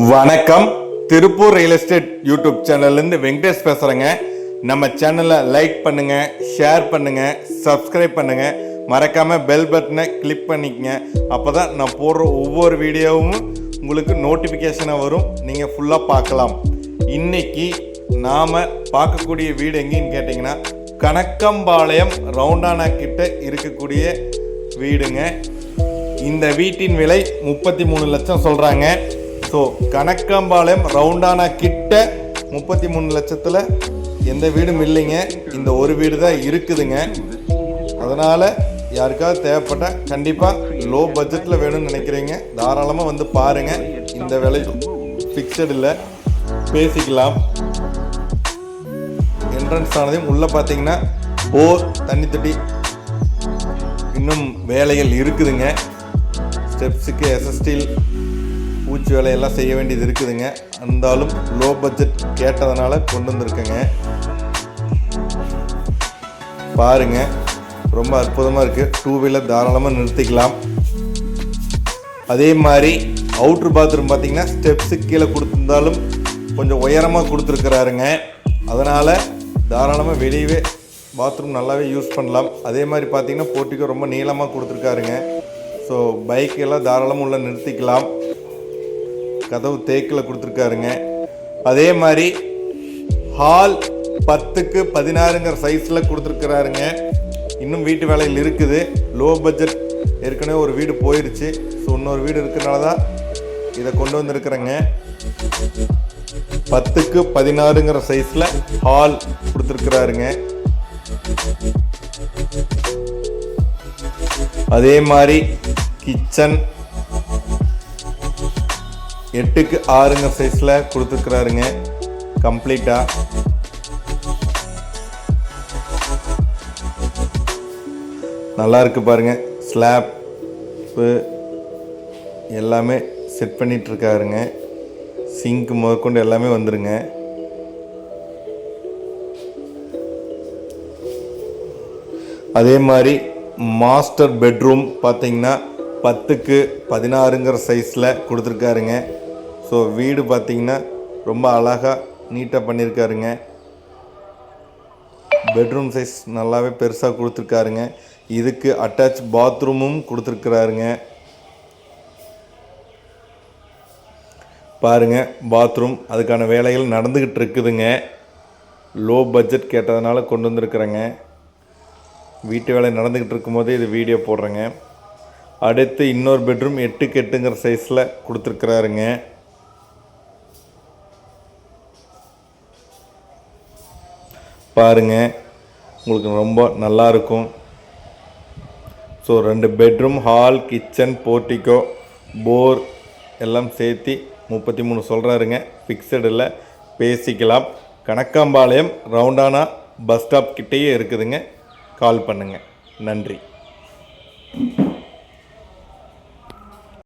வணக்கம். Tiruppur real estate YouTube சேனல்லேருந்து வெங்கடேஷ் பேசுகிறேங்க நம்ம சேனலை லைக் பண்ணுங்க ஷேர் பண்ணுங்க சப்ஸ்கிரைப் பண்ணுங்க. மறக்காம பெல் பட்டனை கிளிக் பண்ணிக்கங்க. அப்போ தான் நான் போடுற ஒவ்வொரு வீடியோவும் உங்களுக்கு நோட்டிஃபிகேஷனாக வரும். நீங்கள் ஃபுல்லாக பார்க்கலாம். இன்னைக்கு நாம் பார்க்கக்கூடிய வீடு எங்கேன்னு கேட்டிங்கன்னா கணக்கம்பாளையம் ரவுண்டானா கிட்ட இருக்கக்கூடிய வீடுங்க. இந்த வீட்டின் விலை முப்பத்தி மூணு லட்சம் சொல்கிறாங்க ஸோ கணக்கம்பாளையம் ரவுண்டானா கிட்ட முப்பத்தி மூணு லட்சத்தில் எந்த வீடும் இல்லைங்க. இந்த ஒரு வீடு தான் இருக்குதுங்க. அதனால் யாருக்காவது தேவைப்பட்டால் கண்டிப்பாக லோ பட்ஜெட்டில் வேணும்னு நினைக்கிறீங்க. தாராளமாக வந்து பாருங்கள் இந்த விலை ஃபிக்ஸட் இல்லை. பேசிக்கலாம். என்ட்ரன்ஸ் ஆனதையும் உள்ளே பார்த்தீங்கன்னா போர் தண்ணி தொட்டி இன்னும் வேலைகள் இருக்குதுங்க. ஸ்டெப்ஸுக்கு எஸ்எஸ்டியில் பூச்சி வேலையெல்லாம் செய்ய வேண்டியது இருக்குதுங்க. இருந்தாலும் லோ பட்ஜெட் கேட்டதுனால கொண்டு வந்திருக்கேங்க. பாருங்க ரொம்ப அற்புதமாக இருக்குது டூ வீலர் தாராளமாக நிறுத்திக்கலாம். அதே மாதிரி அவுட்ரு பாத்ரூம் பார்த்திங்கன்னா ஸ்டெப்ஸு கீழே கொடுத்துருந்தாலும் கொஞ்சம் உயரமாக கொடுத்துருக்குறாருங்க. அதனால் தாராளமாக வெளியவே பாத்ரூம் நல்லாவே யூஸ் பண்ணலாம். அதே மாதிரி பார்த்தீங்கன்னா போட்டிக்கு ரொம்ப நீளமாக கொடுத்துருக்காருங்க. ஸோ பைக் எல்லாம் தாராளமாக உள்ள நிறுத்திக்கலாம். கதவு தேக்கில் கொடுத்துருக்காருங்க. அதே மாதிரி ஹால் பத்துக்கு பதினாறுங்கிற சைஸில் கொடுத்துருக்குறாருங்க. இன்னும் வீட்டு வேலையில் இருக்குது. லோ பட்ஜெட் ஏற்கனவே ஒரு வீடு போயிடுச்சு ஸோ இன்னொரு வீடு இருக்கிறனால தான் இதை கொண்டு வந்திருக்கிறேங்க. பத்துக்கு பதினாறுங்கிற சைஸில் ஹால் கொடுத்துருக்குறாருங்க. அதே மாதிரி கிச்சன் எட்டுக்கு ஆறுங்க சைஸில் கொடுத்துருக்குறாருங்க. கம்ப்ளீட்டாக நல்லா இருக்கு பாருங்க. ஸ்லாப்பு எல்லாமே செட் பண்ணிட்டு இருக்காருங்க சிங்க் முதற்கொண்டு எல்லாமே வந்துருங்க. அதே மாதிரி மாஸ்டர் பெட்ரூம் பார்த்தீங்கன்னா பத்துக்கு பதினாறுங்கிற சைஸில் கொடுத்துருக்காருங்க. ஸோ வீடு பார்த்தீங்கன்னா ரொம்ப அழகாக நீட்டாக பண்ணியிருக்காருங்க பெட்ரூம் சைஸ் நல்லாவே பெருசாக கொடுத்துருக்காருங்க. இதுக்கு அட்டாச் பாத்ரூமும் கொடுத்துருக்குறாருங்க. பாருங்கள் பாத்ரூம் அதுக்கான வேலைகள் நடந்துக்கிட்டு இருக்குதுங்க. லோ பட்ஜெட் கேட்டதுனால கொண்டு வந்திருக்குறேங்க. வீட்டு வேலை நடந்துக்கிட்டு இருக்கும்போதே இது வீடியோ போடுறேங்க. அடுத்து இன்னொரு பெட்ரூம் எட்டுக்கு எட்டுங்கிற சைஸில் கொடுத்துருக்குறாருங்க. பாருங்க உங்களுக்கு ரொம்ப நல்லா இருக்கும். ஸோ ரெண்டு bedroom hall kitchen portico bore எல்லாம் சேர்த்து முப்பத்தி மூணு சொல்கிறாருங்க ஃபிக்ஸடில் பேசிக்கலாம். கணக்காம்பாளையம் ரவுண்டானா பஸ் ஸ்டாப் கிட்டேயே இருக்குதுங்க. கால் பண்ணுங்கள் நன்றி.